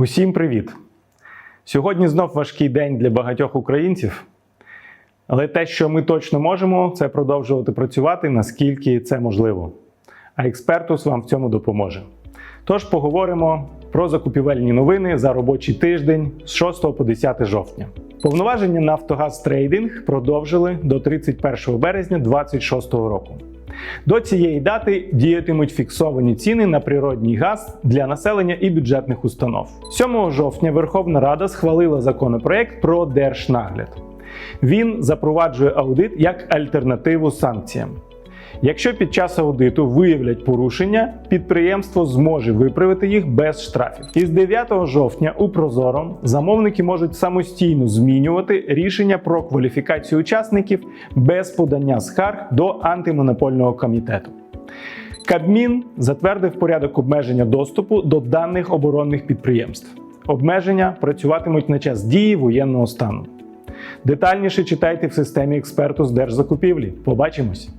Усім привіт! Сьогодні знов важкий день для багатьох українців. Але те, що ми точно можемо, це продовжувати працювати наскільки це можливо. А експертус вам в цьому допоможе. Тож поговоримо про закупівельні новини за робочий тиждень з 6 по 10 жовтня. Повноваження Нафтогаз Трейдинг продовжили до 31 березня 2026 року. До цієї дати діятимуть фіксовані ціни на природній газ для населення і бюджетних установ. 7 жовтня Верховна Рада схвалила законопроект про держнагляд. Він запроваджує аудит як альтернативу санкціям. Якщо під час аудиту виявлять порушення, підприємство зможе виправити їх без штрафів. Із 9 жовтня у Прозоро замовники можуть самостійно змінювати рішення про кваліфікацію учасників без подання скарг до антимонопольного комітету. Кабмін затвердив порядок обмеження доступу до даних оборонних підприємств. Обмеження працюватимуть на час дії воєнного стану. Детальніше читайте в системі експерту з держзакупівлі. Побачимось!